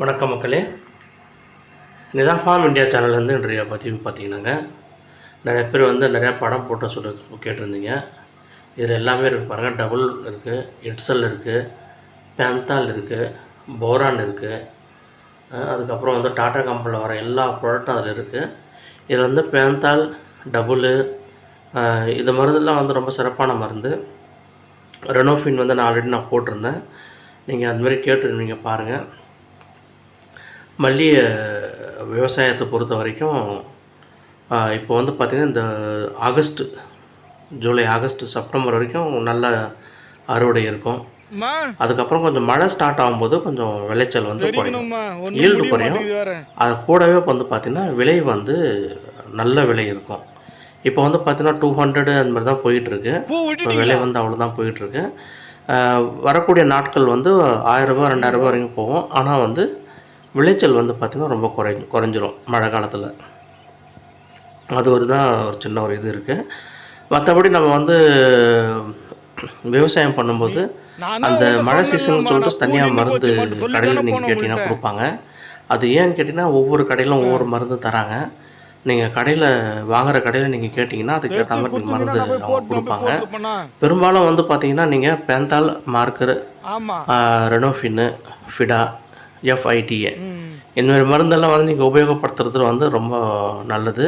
வணக்கம் மக்களே. Nita form India சேனல்லேருந்து இன்றைய பதிவு பார்த்தீங்கன்னாங்க. நிறைய பேர் வந்து நிறையா படம் போட்டு சொல்ல கேட்டிருந்தீங்க. இதில் எல்லாமே இருக்குது பாருங்கள் டபுள் இருக்குது எட்சல் இருக்குது பேந்தால் இருக்குது போரான் இருக்குது அதுக்கப்புறம் வந்து டாடா கம்பெனியில் வர எல்லா ப்ராடக்ட்டும் அதில் இருக்குது இதில் வந்து பேந்தால் டபுளு இது மருந்தெல்லாம் வந்து ரொம்ப சிறப்பான மருந்து. ரெனோஃபின் வந்து நான் ஆல்ரெடி நான் போட்டிருந்தேன். நீங்கள் அதுமாரி கேட்டுருந்தீங்க பாருங்கள் மல்லிகை விவசாயத்தை பொறுத்த வரைக்கும் இப்போ வந்து பார்த்திங்கன்னா இந்த ஆகஸ்ட் ஜூலை ஆகஸ்ட் செப்டம்பர் வரைக்கும் நல்ல அறுவடை இருக்கும். அதுக்கப்புறம் கொஞ்சம் மழை ஸ்டார்ட் ஆகும்போது கொஞ்சம் விளைச்சல் வந்து குறையும். ஈல்டு குறையும். அது கூடவே வந்து பார்த்திங்கன்னா விலை வந்து நல்ல விலை இருக்கும். இப்போ வந்து பார்த்தீங்கன்னா டூ ஹண்ட்ரடு அந்த மாதிரி தான் போயிட்டுருக்கு. இப்போ விலை வந்து அவ்வளோதான் போயிட்டுருக்கு. வரக்கூடிய நாட்கள் வந்து ஆயிரரூபா ரெண்டாயிரரூபா வரைக்கும் போகும். ஆனால் வந்து விளைச்சல் வந்து பார்த்திங்கன்னா ரொம்ப குறை குறைஞ்சிரும் மழை காலத்தில். அது ஒரு தான் ஒரு சின்ன ஒரு இது இருக்குது மற்றபடி நம்ம வந்து விவசாயம் பண்ணும்போது அந்த மழை சீசன் சொல்லிட்டு தனியாக மருந்து கடையில் நீங்கள் கேட்டிங்கன்னா. கொடுப்பாங்க. அது ஏன்னு கேட்டிங்கன்னா ஒவ்வொரு கடையிலும் ஒவ்வொரு மருந்து தராங்க. நீங்கள் கடையில் வாங்குற கடையில் நீங்கள் கேட்டிங்கன்னா அதுக்கு ஏற்ற மாதிரி நீங்கள் மருந்து அவங்க கொடுப்பாங்க. பெரும்பாலும் வந்து பார்த்தீங்கன்னா நீங்கள் பேந்தால் மார்க்கர் ரெனோஃபின்னு ஃபிடா எஃப்ஐடிஏ இந்த மாதிரி மருந்தெல்லாம் வந்து நீங்கள் உபயோகப்படுத்துறது வந்து ரொம்ப நல்லது.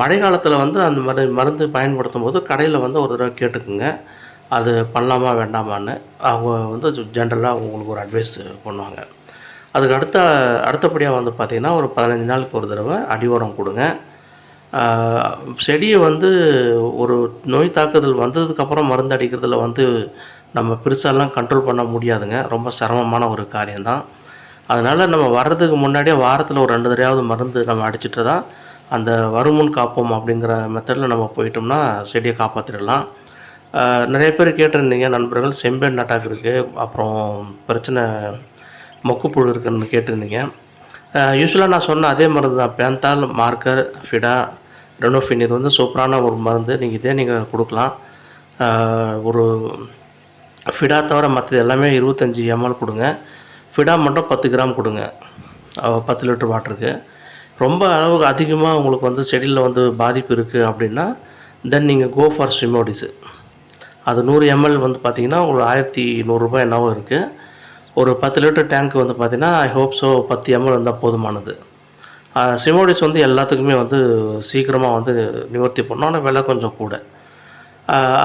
மழை காலத்தில் வந்து அந்த மாதிரி மருந்து பயன்படுத்தும் போது கடையில் வந்து ஒரு தடவை கேட்டுக்குங்க. அது பண்ணலாமா வேண்டாமான்னு அவங்க வந்து ஜென்ரலாக உங்களுக்கு ஒரு அட்வைஸ் பண்ணுவாங்க. அதுக்கு அடுத்த அடுத்தபடியாக வந்து பார்த்திங்கன்னா ஒரு பதினஞ்சு நாளுக்கு ஒரு தடவை அடி உரம் கொடுங்க. செடியை வந்து ஒரு நோய் தாக்குதல் வந்ததுக்கப்புறம் மருந்து அடிக்கிறதுல வந்து நம்ம பெருசாலாம் கண்ட்ரோல் பண்ண முடியாதுங்க. ரொம்ப சிரமமான ஒரு காரியம்தான். அதனால் நம்ம வர்றதுக்கு முன்னாடியே வாரத்தில் ஒரு ரெண்டு தடையாவது மருந்து நம்ம அடிச்சிட்டு தான் அந்த வருமுன் காப்போம் அப்படிங்கிற மெத்தடில் நம்ம போயிட்டோம்னா செடியை காப்பாற்றிடலாம் நிறைய பேர் கேட்டிருந்தீங்க நண்பர்கள் செம்பேன் நட்டாக் இருக்குது அப்புறம் பிரச்சனை மொக்குப்புழு இருக்குன்னு கேட்டிருந்தீங்க. யூஸ்வலாக நான் சொன்ன அதே மருந்து தான் பேந்தால் மார்க்கர் ஃபிடா ரெனோஃபின் இது வந்து சூப்பரான ஒரு மருந்து. நீங்கள் இதே நீங்கள் கொடுக்கலாம். ஒரு ஃபிடா தவிர மற்றது எல்லாமே இருபத்தஞ்சி எம்எல் கொடுங்க. ஃபிடா மட்டும் பத்து கிராம் கொடுங்க. பத்து லிட்டர் வாட்டருக்கு ரொம்ப அளவுக்கு அதிகமாக உங்களுக்கு வந்து செடியில் வந்து பாதிப்பு இருக்குது அப்படின்னா தென் நீங்கள் கோ ஃபார் ஸ்விமோடிஸு அது நூறு எம்எல் வந்து பார்த்திங்கன்னா ஒரு ஆயிரத்தி நூறுரூபா என்னவோ இருக்குது ஒரு பத்து லிட்டர் டேங்க் வந்து பார்த்திங்கன்னா ஐ ஹோப் ஸோ பத்து எம்எல் இருந்தால் போதுமானது. சிமோடிஸ் வந்து எல்லாத்துக்குமே வந்து சீக்கிரமாக வந்து நிவர்த்தி பண்ணோம். ஆனால் விலை கொஞ்சம் கூட.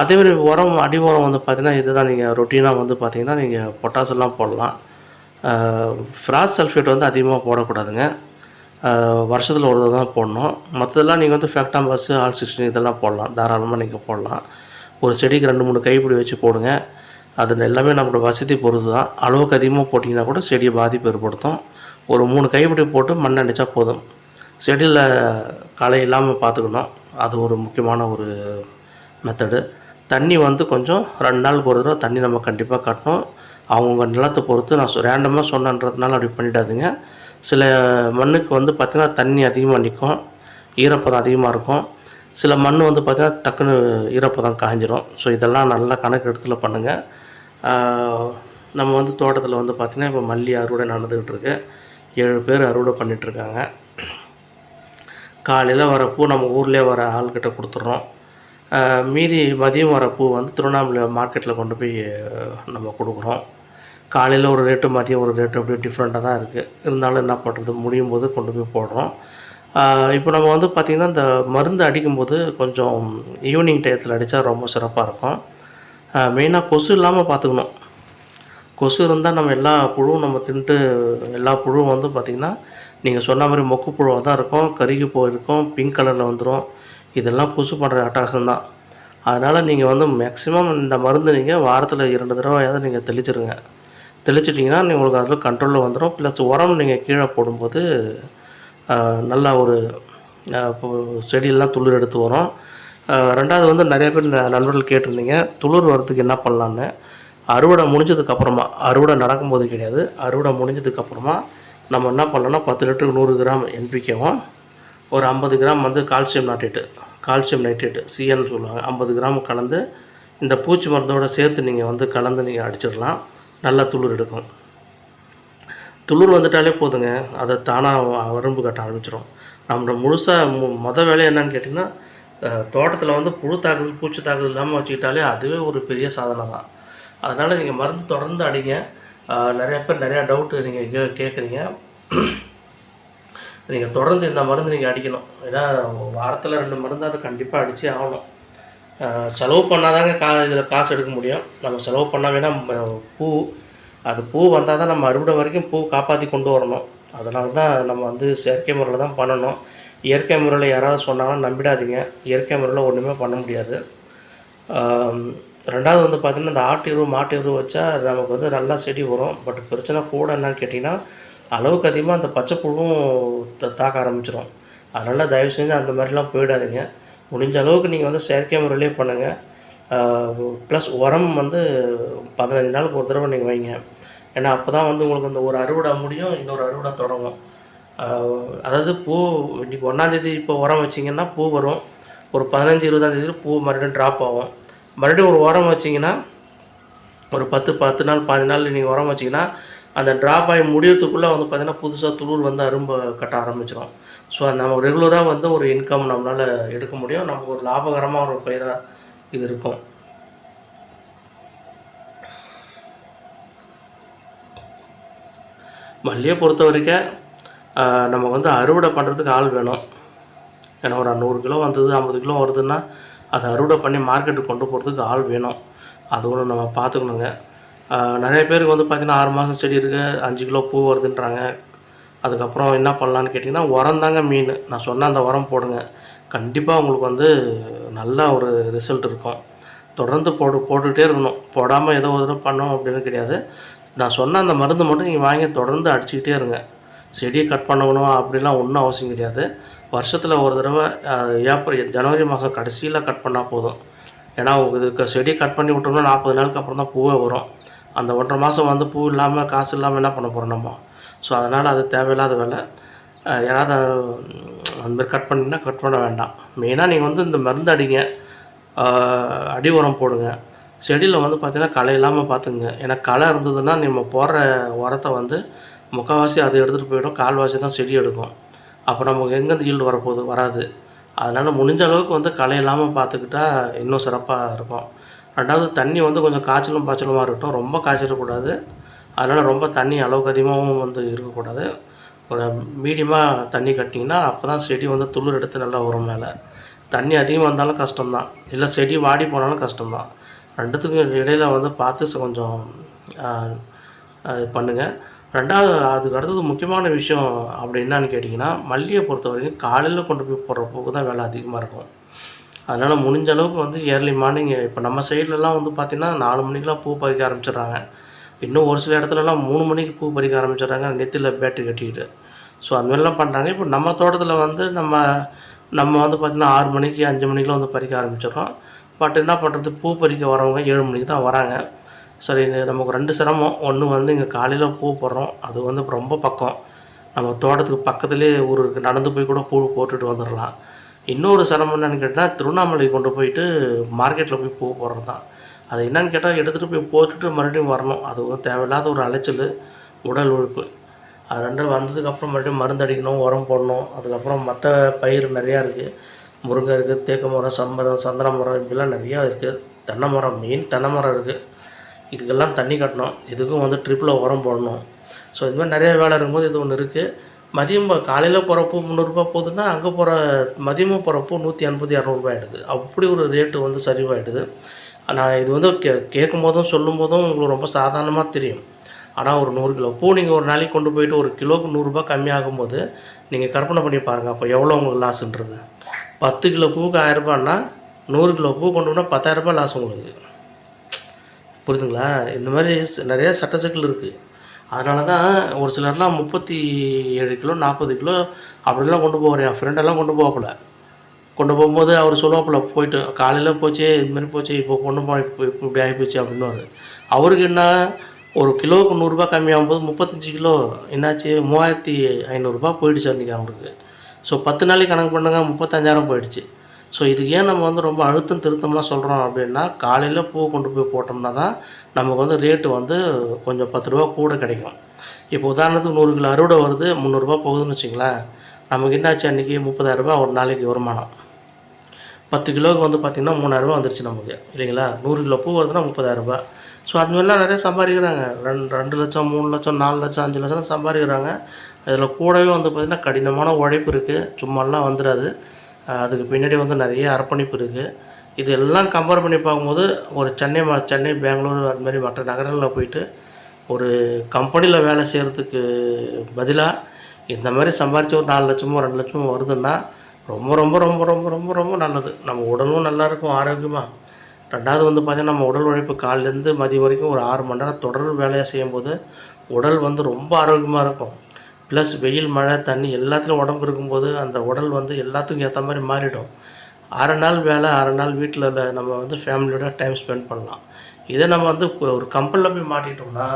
அதே மாதிரி உரம் அடி உரம் வந்து பார்த்திங்கன்னா இதுதான் நீங்கள் ரொட்டீனாக வந்து பார்த்திங்கன்னா நீங்கள் பொட்டாஸ் எல்லாம் போடலாம். ஃப்ராஸ் சல்ஃபேட் வந்து அதிகமாக போடக்கூடாதுங்க. வருஷத்தில் ஒரு தடவை தான் போடணும். மற்றதெல்லாம் நீங்கள் வந்து ஃபேக்டாம்பஸ் ஆல் சிக்ஸ்டின் இதெல்லாம் போடலாம். தாராளமாக நீங்கள் போடலாம். ஒரு செடிக்கு ரெண்டு மூணு கைப்பிடி வச்சு போடுங்க. அது எல்லாமே நம்மளோட வசதி பொறுத்து தான் அளவுக்கு அதிகமாக போட்டிங்கன்னா கூட செடியை பாதிப்பு ஏற்படுத்தும். ஒரு மூணு கைப்பிடி போட்டு மண் அடித்தா போதும். செடியில் களை இல்லாமல் பார்த்துக்கணும் அது ஒரு முக்கியமான ஒரு மெத்தடு தண்ணி வந்து கொஞ்சம் ரெண்டு நாளுக்கு ஒரு தடவை தண்ணி நம்ம கண்டிப்பாக கட்டணும். அவங்கவுங்க நிலத்தை பொறுத்து நான் ரேண்டமாக சொன்னன்றதுனால அப்படி பண்ணிடாதுங்க. சில மண்ணுக்கு வந்து பார்த்திங்கன்னா தண்ணி அதிகமாக நிற்கும் ஈரப்பதம் அதிகமாக இருக்கும். சில மண் வந்து பார்த்திங்கன்னா டக்குன்னு ஈரப்பதம் காஞ்சிரும். ஸோ இதெல்லாம் நல்லா கணக்கு எடுத்துல பண்ணுங்கள் நம்ம வந்து தோட்டத்தில் வந்து பார்த்திங்கன்னா இப்போ மல்லி அறுவடை நடந்துக்கிட்டு இருக்கு. ஏழு பேர் அறுவடை பண்ணிகிட்ருக்காங்க காலையில் வர பூ நம்ம ஊர்லேயே வர ஆள்கிட்ட கொடுத்துட்றோம் மீதி மதியம் வர பூ வந்து திருவண்ணாமலை மார்க்கெட்டில் கொண்டு போய் நம்ம கொடுக்குறோம். காலையில் ஒரு ரேட்டு மதியம் ஒரு ரேட்டு அப்படியே டிஃப்ரெண்ட்டாக தான் இருக்குது இருந்தாலும் என்ன பண்ணுறது முடியும் போது கொண்டு போய் போடுறோம். இப்போ நம்ம வந்து பார்த்திங்கன்னா இந்த மருந்து அடிக்கும்போது கொஞ்சம் ஈவினிங் டயத்தில் அடித்தா ரொம்ப சிறப்பாக இருக்கும். மெயினாக கொசு இல்லாமல் பார்த்துக்கணும் கொசு இருந்தால் நம்ம எல்லா புழுவும் நம்ம தின்ட்டு எல்லா புழுவும் வந்து பார்த்திங்கன்னா நீங்கள் சொன்ன மாதிரி மொக்கு புழுவாக தான் இருக்கும். கருகி போயிருக்கும் பிங்க் கலரில் வந்துடும் இதெல்லாம் புதுசு பண்ணுற அட்டகாசம் தான் அதனால் நீங்கள் வந்து மேக்ஸிமம் இந்த மருந்து நீங்கள் வாரத்தில் இரண்டு தடவையாவது நீங்கள் தெளிச்சிடுங்க தெளிச்சிட்டிங்கன்னா நீங்கள் உங்களுக்கு அதில் கண்ட்ரோலில் வந்துடும் ப்ளஸ் உரம் நீங்கள் கீழே போடும்போது நல்லா ஒரு செடியெல்லாம் துளிர் எடுத்து வரும். ரெண்டாவது வந்து நிறைய பேர் ந- நண்பர்கள் கேட்டிருந்தீங்க. துளிர் வரத்துக்கு என்ன பண்ணலான்னு அறுவடை முடிஞ்சதுக்கப்புறமா அறுவடை நடக்கும்போது கிடையாது. அறுவடை முடிஞ்சதுக்கப்புறமா நம்ம என்ன பண்ணலாம்னா பத்து லிட்டருக்கு நூறு கிராம் என்பிக்கவும் ஒரு ஐம்பது கிராம் வந்து கால்சியம் நாட்டேட்டு கால்சியம் நைட்ரேட்டு சிஎன்னு சொல்லுவாங்க. ஐம்பது கிராம் கலந்து இந்த பூச்சி மருந்தோட சேர்த்து நீங்கள் வந்து கலந்து நீங்கள் அடிச்சிடலாம். நல்லா துளிர் எடுக்கும். துளிர் வந்துட்டாலே போதுங்க. அதை தானாக வரம்பு கட்ட ஆரம்பிச்சிடும் நம்ம முழுசாக மு மொதல் வேலை என்னன்னு கேட்டிங்கன்னா தோட்டத்தில் வந்து புழு தாக்குதல் பூச்சி தாக்குதல் இல்லாமல் வச்சுக்கிட்டாலே அதுவே ஒரு பெரிய சாதனை தான். அதனால் நீங்கள் மருந்து தொடர்ந்து அடிங்க. நிறையா பேர் நிறையா டவுட்டு நீங்கள் கே கேட்குறீங்க நீங்கள் தொடர்ந்து இந்த மருந்து நீங்கள் அடிக்கணும். ஏன்னா வாரத்தில் ரெண்டு மருந்து அதை கண்டிப்பாக அடித்து ஆகணும். செலவு பண்ணாதாங்க கா இதில் காசு எடுக்க முடியும். நம்ம செலவு பண்ணால் வேணால் பூ அது பூ வந்தால் தான் நம்ம அறுவடை வரைக்கும் பூ காப்பாற்றி கொண்டு வரணும். அதனால தான் நம்ம வந்து செயற்கை முறையில் தான் பண்ணணும். இயற்கை முறையில் யாராவது சொன்னாங்கன்னா நம்பிடாதீங்க. இயற்கை முறையில் ஒன்றுமே பண்ண முடியாது. ரெண்டாவது வந்து பார்த்திங்கன்னா இந்த ஆட்டு எருவு மாட்டு எருவு வச்சா நமக்கு வந்து நல்லா செடி வரும். பட் பிரச்சனை கூட என்னன்னு கேட்டிங்கன்னா அளவுக்கு அதிகமாக அந்த பச்சை புழுவும் த- தாக்க ஆரம்பிச்சிடும் அதனால் தயவு செஞ்சு அந்த மாதிரிலாம் போயிடாதீங்க. முடிஞ்ச அளவுக்கு நீங்கள் வந்து செயற்கை முறையிலே பண்ணுங்கள் ப்ளஸ் உரம் வந்து பதினஞ்சு நாளுக்கு ஒரு தடவை நீங்கள் வைங்க. ஏன்னா அப்போ தான் வந்து உங்களுக்கு அந்த ஒரு அறுவடை முடியும் இன்னொரு அறுவடை தொடங்கும். அதாவது பூ இன்றைக்கி ஒன்றாந்தேதி இப்போ உரம் வச்சிங்கன்னா பூ வரும். ஒரு பதினஞ்சு இருபதாந்தேதி பூ மறுபடியும் ட்ராப் ஆகும். மறுபடியும் ஒரு உரம் வச்சிங்கன்னா ஒரு பத்து பத்து நாள் பதினஞ்சு நாள் நீங்கள் உரம் வச்சிங்கன்னா அந்த ட்ராப் ஆகி முடியறதுக்குள்ளே வந்து பார்த்தீங்கன்னா புதுசாக துளிர் வந்து அரும்பு கட்ட ஆரம்பிச்சிடும் ஸோ நம்ம ரெகுலராக வந்து ஒரு இன்கம் நம்மளால் எடுக்க முடியும். நமக்கு ஒரு லாபகரமாக ஒரு பயிராக இது இருக்கும். மல்லியை பொறுத்த வரைக்கும் நம்ம வந்து அறுவடை பண்ணுறதுக்கு ஆள் வேணும். ஏன்னா ஒரு நூறு கிலோ வந்தது ஐம்பது கிலோ வருதுன்னா அதை அறுவடை பண்ணி மார்க்கெட்டுக்கு கொண்டு போகிறதுக்கு ஆள் வேணும். அது ஒன்று நம்ம பார்த்துக்கணுங்க. நிறைய பேருக்கு வந்து பார்த்திங்கன்னா ஆறு மாதம் செடி இருக்குது அஞ்சு கிலோ பூ வருதுன்றாங்க. அதுக்கப்புறம் என்ன பண்ணலான்னு கேட்டிங்கன்னா உரம் தாங்க மீன் நான் சொன்ன அந்த உரம் போடுங்க. கண்டிப்பாக உங்களுக்கு வந்து நல்ல ஒரு ரிசல்ட் இருக்கும். தொடர்ந்து போடு போட்டுக்கிட்டே இருக்கணும். போடாமல் ஏதோ ஒரு தடவை பண்ணோம் அப்படின்னு கிடையாது. நான் சொன்ன அந்த மருந்து மட்டும் நீங்கள் வாங்கி தொடர்ந்து அடிச்சுக்கிட்டே இருங்க. செடியை கட் பண்ணணும் அப்படிலாம் ஒன்றும் அவசியம் கிடையாது. வருஷத்தில் ஒரு தடவை ஏப்ரல் ஜனவரி மாதம் கடைசியில் கட் பண்ணால் போதும். ஏன்னா உங்களுக்கு செடி கட் பண்ணி விட்டோம்னா நாற்பது நாளுக்கு அப்புறம் தான் பூவே வரும். அந்த ஒன்றரை மாதம் வந்து பூ இல்லாமல் காசு இல்லாமல் என்ன பண்ண போகிறோம் நம்ம? ஸோ அதனால் அது தேவையில்லாத வேலை. யாராவது அந்த மாதிரி கட் பண்ணிங்கன்னா கட் பண்ண வேண்டாம். மெயினாக நீங்கள் வந்து இந்த மருந்து அடிங்க. அடி உரம் போடுங்க. செடியில் வந்து பார்த்திங்கன்னா களை இல்லாமல் பார்த்துங்க ஏன்னா களை இருந்ததுன்னா நம்ம போடுற உரத்தை வந்து முக்கால்வாசி அது எடுத்துகிட்டு போயிடும். கால்வாசி தான் செடி எடுக்கும். அப்போ நமக்கு எங்கேருந்து ஈல்டு வரப்போகுது? வராது. அதனால் முடிஞ்ச அளவுக்கு வந்து களை இல்லாமல் பார்த்துக்கிட்டா இன்னும் சிறப்பாக இருக்கும். ரெண்டாவது தண்ணி வந்து கொஞ்சம் காய்ச்சலும் பாய்ச்சலுமாக இருக்கட்டும் ரொம்ப காய்ச்சிடக்கூடாது. அதனால் ரொம்ப தண்ணி அளவுக்கு அதிகமாகவும் வந்து இருக்கக்கூடாது. ஒரு மீடியமாக தண்ணி கட்டிங்கன்னா அப்போ தான் செடி வந்து துளிர் எடுத்து நல்லா வரும் மேலே. தண்ணி அதிகமாக இருந்தாலும் கஷ்டம்தான். இல்லை செடி வாடி போனாலும் கஷ்டம்தான். ரெண்டுத்துக்கும் இடையில வந்து பார்த்து கொஞ்சம் இது பண்ணுங்கள் ரெண்டாவது அதுக்கு அடுத்தது முக்கியமான விஷயம் அப்படி என்னன்னு கேட்டிங்கன்னா மல்லியை பொறுத்த வரைக்கும் காலையில் கொண்டு போய் போடுற பூக்கு தான் விலை அதிகமாக இருக்கும். அதனால் முடிஞ்ச அளவுக்கு வந்து ஏர்லி மார்னிங் இப்போ நம்ம சைட்லலாம் வந்து பார்த்திங்கன்னா நாலு மணிக்கெலாம் பூ பறிக்க ஆரம்பிச்சிடுறாங்க. இன்னும் ஒரு சில இடத்துலலாம் மூணு மணிக்கு பூ பறிக்க ஆரம்பிச்சிடுறாங்க நெத்தியில் பேட்டு கட்டிக்கிட்டு. ஸோ அந்த மாதிரிலாம் பண்ணுறாங்க இப்போ நம்ம தோட்டத்தில் வந்து நம்ம நம்ம வந்து பார்த்திங்கன்னா ஆறு மணிக்கு அஞ்சு மணிக்கெலாம் வந்து பறிக்க ஆரம்பிச்சிடுறோம். பட் என்ன பண்ணுறது பூ பறிக்க வரவங்க ஏழு மணிக்கு தான் வராங்க. சரி இது நமக்கு ரெண்டு சிரமம். ஒன்று வந்து இங்கே காலையில் பூ போடுறோம். அது வந்து ரொம்ப பக்கம். நம்ம தோட்டத்துக்கு பக்கத்துலேயே ஊருக்கு நடந்து போய் கூட பூ போட்டுட்டு வந்துடலாம். இன்னொரு சிரமம் என்னன்னு கேட்டால் திருவண்ணாமலை கொண்டு போயிட்டு மார்க்கெட்டில் போய் பூ போடுறது தான் அது என்னென்னு கேட்டால் எடுத்துகிட்டு போய் போட்டுட்டு மறுபடியும் வரணும். அது தேவையில்லாத ஒரு அலைச்சல் உடல் உழைப்பு. அது ரெண்டும் வந்ததுக்கப்புறம் மறுபடியும் மருந்து அடிக்கணும் உரம் போடணும். அதுக்கப்புறம் மற்ற பயிர் நிறையா இருக்குது முருங்கை இருக்குது தேக்கு மரம் சம்பரம் சந்தன மரம் இப்படிலாம் நிறையா இருக்குது தென்னை மரம் மெயின் தென்னை மரம் இருக்குது இதுக்கெல்லாம் தண்ணி கட்டணும். இதுக்கும் வந்து ட்ரிப்பில் உரம் போடணும். ஸோ இது மாதிரி நிறைய வேலை இருக்கும்போது இது ஒன்று இருக்குது மதியம் காலையில் போகிறப்போ முந்நூறுரூபா போகுதுன்னா அங்கே போகிற மதியமும் போகிறப்போ நூற்றி ஐம்பது இரநூறுபா ஆகிடுது அப்படி ஒரு ரேட்டு வந்து சரிவாயிடுது. நான் இது வந்து கே கேட்கும் போதும் சொல்லும் போதும் உங்களுக்கு ரொம்ப சாதாரணமாக தெரியும். ஆனால் ஒரு நூறு கிலோ. பூ நீங்கள் ஒரு நாளைக்கு கொண்டு போயிட்டு ஒரு கிலோவுக்கு நூறுரூபா கம்மியாகும் போது நீங்கள் கற்பனை பண்ணி பாருங்கள் அப்போ எவ்வளோ உங்களுக்கு லாஸ்ன்றது பத்து கிலோ பூவுக்கு ஆயிரரூபான்னா நூறு கிலோ பூ கொண்டு போனால் பத்தாயிரரூபா லாஸ் உங்களுக்கு. புரியுதுங்களா? இந்த மாதிரி நிறைய சட்ட சிக்கல் இருக்குது அதனால தான் ஒரு சிலர்லாம் முப்பத்தி ஏழு கிலோ நாற்பது கிலோ அப்படிலாம் கொண்டு போவார். என் ஃப்ரெண்டெல்லாம் கொண்டு போகல கொண்டு போகும்போது அவர் சொல்லுவாப்புல போயிட்டு காலையில் போச்சு இதுமாரி போச்சு இப்போ கொண்டு போ இப்போ இப்படி ஆகிப்போச்சு அப்படின்னு அவருக்கு என்ன ஒரு கிலோவுக்கு நூறுரூபா கம்மியாகும்போது முப்பத்தஞ்சு கிலோ என்னாச்சு மூவாயிரத்தி ஐநூறுரூபா போயிடுச்சு அன்றைக்கி அவங்களுக்கு ஸோ பத்து நாளைக்கு கணக்கு பண்ணுங்க முப்பத்தஞ்சாயிரம் போயிடுச்சு. ஸோ இதுக்கு ஏன் நம்ம வந்து ரொம்ப அழுத்தம் திருத்தம்லாம் சொல்கிறோம் அப்படின்னா காலையில் பூ கொண்டு போய் போட்டோம்னா தான் நமக்கு வந்து ரேட்டு வந்து கொஞ்சம் பத்து ரூபா கூட கிடைக்கும். இப்போ உதாரணத்துக்கு நூறு கிலோ அறுவடை வருது முந்நூறுரூபா போகுதுன்னு வச்சுங்களேன். நமக்கு என்னாச்சு? அன்றைக்கி முப்பதாயிரரூபா ஒரு நாளைக்கு வருமானம். பத்து கிலோவுக்கு வந்து பார்த்திங்கன்னா மூணாயிரரூபா வந்துருச்சு நமக்கு இல்லைங்களா? நூறு கிலோ பூ வருதுன்னா முப்பதாயிரரூபா ஸோ அது மாதிரிலாம் நிறைய சம்பாதிக்கிறாங்க. ரெண்டு ரெண்டு லட்சம் மூணு லட்சம் நாலு லட்சம் அஞ்சு லட்சம் சம்பாதிக்கிறாங்க. அதில் கூடவே வந்து பார்த்திங்கன்னா கடினமான உழைப்பு இருக்குது சும்மாலாம் வந்துடாது அதுக்கு பின்னாடி வந்து நிறைய அர்ப்பணிப்பு இருக்குது இது எல்லாம் கம்பேர் பண்ணி பார்க்கும்போது ஒரு சென்னை மா சென்னை பெங்களூர் அது மாதிரி மற்ற நகரங்களில் போயிட்டு ஒரு கம்பெனியில் வேலை செய்கிறதுக்கு பதிலாக இந்த மாதிரி சம்பாரித்து ஒரு நாலு லட்சமோ ரெண்டு லட்சமோ வருதுன்னா ரொம்ப ரொம்ப ரொம்ப ரொம்ப ரொம்ப ரொம்ப நல்லது. நம்ம உடலும் நல்லா இருக்கும் ஆரோக்கியமாக ரெண்டாவது வந்து பார்த்தீங்கன்னா நம்ம உடல் உழைப்பு காலிலேருந்து மதியம் வரைக்கும் ஒரு ஆறு மணி நேரம் தொடர் வேலையாக செய்யும்போது உடல் வந்து ரொம்ப ஆரோக்கியமாக இருக்கும். ப்ளஸ் வெயில் மழை தண்ணி எல்லாத்துலேயும் உடம்பு இருக்கும்போது அந்த உடல் வந்து எல்லாத்துக்கும் ஏற்ற மாதிரி மாறிடும். அரை நாள் வேலை அரை நாள் வீட்டில் நம்ம வந்து ஃபேமிலியோட டைம் ஸ்பெண்ட் பண்ணலாம். இதே நம்ம வந்து ஒரு கம்பெனியில் போய் மாட்டிட்டோம்னா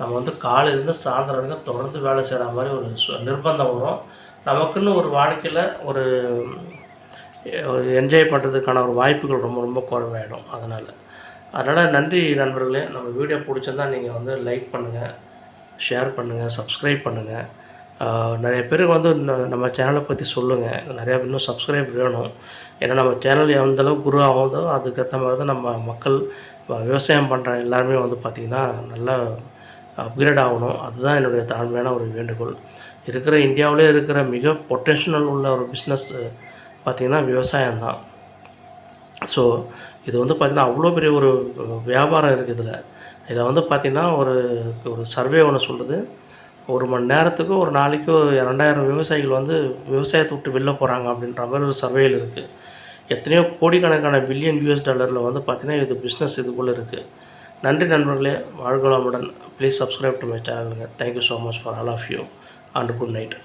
நம்ம வந்து காலையிலேருந்து சாயந்தரம் வரைக்கும் தொடர்ந்து வேலை செய்கிற மாதிரி ஒரு நிர்பந்தம் வரும். நமக்குன்னு ஒரு வாழ்க்கையில் ஒரு ஒரு என்ஜாய் பண்ணுறதுக்கான ஒரு வாய்ப்புகள் ரொம்ப ரொம்ப குறைவாயிடும் அதனால். அதனால் நன்றி நண்பர்களே. நம்ம வீடியோ பிடிச்சிருந்தா நீங்கள் வந்து லைக் பண்ணுங்கள் ஷேர் பண்ணுங்கள் சப்ஸ்கிரைப் பண்ணுங்கள் நிறைய பேருக்கு வந்து நம்ம சேனலை பற்றி சொல்லுங்கள் நிறையா இன்னும் சப்ஸ்கிரைப் வேணும். ஏன்னா நம்ம சேனல் எந்த அளவுக்கு குரு ஆகுதோ அதுக்கேற்ற மாதிரி தான் நம்ம மக்கள் விவசாயம் பண்ணுற எல்லாருமே வந்து பார்த்திங்கன்னா நல்லா அப்கிரேட் ஆகணும். அதுதான் என்னுடைய தாழ்மையான ஒரு வேண்டுகோள். இருக்கிற இந்தியாவிலே இருக்கிற மிக பொட்டன்ஷியல் உள்ள ஒரு பிஸ்னஸ் பார்த்திங்கன்னா விவசாயம் தான். ஸோ இது வந்து பார்த்திங்கன்னா அவ்வளோ பெரிய ஒரு வியாபாரம் இருக்குது இதில். இதில் வந்து பார்த்திங்கன்னா ஒரு ஒரு சர்வே ஒன்று சொல்லுது. ஒரு மணி நேரத்துக்கு ஒரு நாளைக்கு ரெண்டாயிரம் விவசாயிகள் வந்து விவசாயத்தை விட்டு வெளில போகிறாங்க அப்படின்ற மாதிரி ஒரு சர்வேயில் இருக்குது எத்தனையோ கோடிக்கணக்கான பில்லியன் யூஎஸ் டாலரில் வந்து பார்த்திங்கன்னா இது பிஸ்னஸ் இதுக்குள்ளே இருக்குது நன்றி நண்பர்களே வாழ்க வளமுடன். Please subscribe to my சேனலுங்க thank you so much for all of you and good night